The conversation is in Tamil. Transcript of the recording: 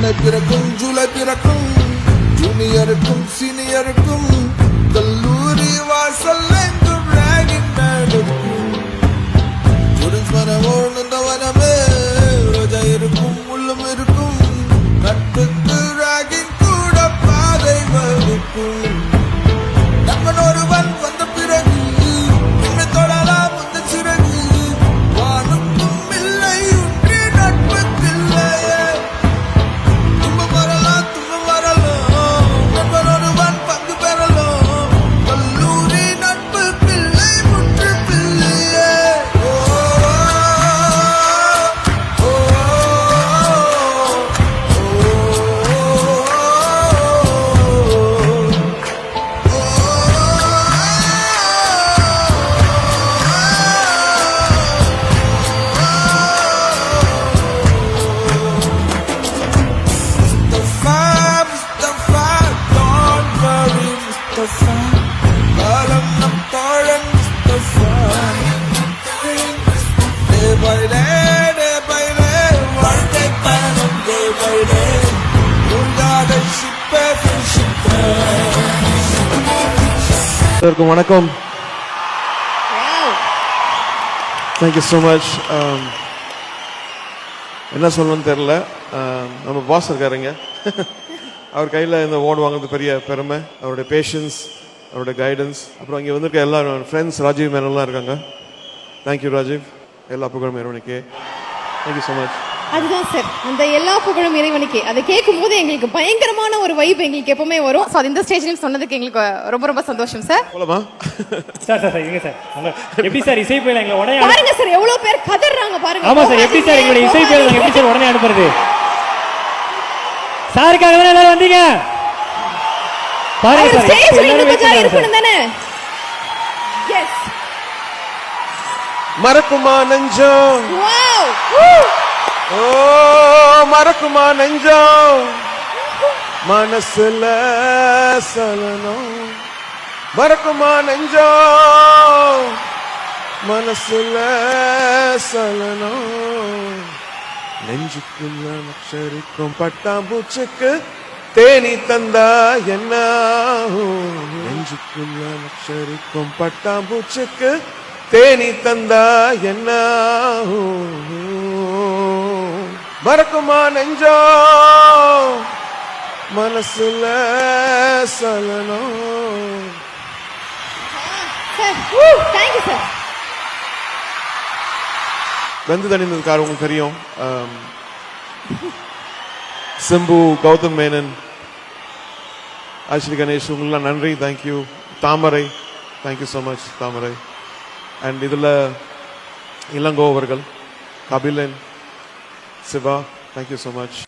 சென்னை பிறக்கும் ஜூலை பிறக்கும். ஜூனியருக்கும் சீனியருக்கும் கல்லூரி வாசல் எங்கும் ராகிங் நடக்கும் ஸ்டூடெண்ட்ஸ் மனம் ஓழ்ந்த வனமே ரோஜா இருக்கும் இருக்கும். ராகிங் கூட பாதை வகுக்கும் worry, காலம் நம் தோழன் Mustafa. வாழ்க்கை பயணம் வணக்கம் தேங்க்யூ ஸோ மச் என்ன சொல்லணும்னு தெரில um, நம்ம பாஸ் இருக்காருங்க. அவர் கையில் இந்த அவார்டு வாங்குறது பெரிய பெருமை. அவருடைய பேஷன்ஸ் அவருடைய கைடன்ஸ் அப்புறம் இங்கே வந்திருக்க எல்லா ஃப்ரெண்ட்ஸ் ராஜீவ் மேனன்லாம் இருக்காங்க. Thank you Rajiv. எல்லா புகழும் இறைவனுக்கு. தேங்க்யூ ஸோ மச் அதுதான் சார் அந்த எல்லா புகழும் இறைவனுக்கே. அதை கேட்கும் போது எங்களுக்கு பயங்கரமான ஒரு வைப் எங்களுக்கு எப்பவுமே வரும். ஸோ அது இந்த ஸ்டேஜ்லையும் சொன்னதுக்கு எங்களுக்கு ரொம்ப ரொம்ப சந்தோஷம் சார் போலமா? சார் சார் சார் இருங்க சார். எப்படி சார் இசை புயல் எங்களை உடனே பாருங்க சார் எவ்வளவு பேர் கதறாங்க பாருங்க. ஆமா சார் எப்படி சார் எங்களுடைய இசை புயல் நாங்க எப்படி சார் உடனே அனுப்புறது? சாருக்காக தானே எல்லாரும் வந்தீங்க? பாருங்க சார் ஸ்டேஜ்ல இன்னும் இருக்கணும். தானே? எஸ் மறக்குமா நெஞ்சம்? ஓ மறக்குமா நெஞ்சம்? மனசுல சலனம். மறக்குமா நெஞ்சம்? மனசுல சலனம். நெஞ்சுக்குள்ள நச்சரிக்கும் பட்டாம்பூச்சுக்கு தேனி தந்தா என்ன ஆகும்? நெஞ்சுக்குள்ள நச்சரிக்கும் பட்டாம்பூச்சுக்கு தேனி தந்தா என்ன மறக்குமா நெஞ்சோ? மனசுல சலனம். சார். தேங்க் யூ சார் வெந்து தணிந்ததுக்காக உங்களுக்கு தெரியும் சிம்பு கௌதம் மேனன் ஆஷ்லி கணேஷ் உங்களெலாம் நன்றி. Thank you Thamarai thank you so much Thamarai. And இதில் இளங்கோ அவர்கள் Kabilan Siva thank you so much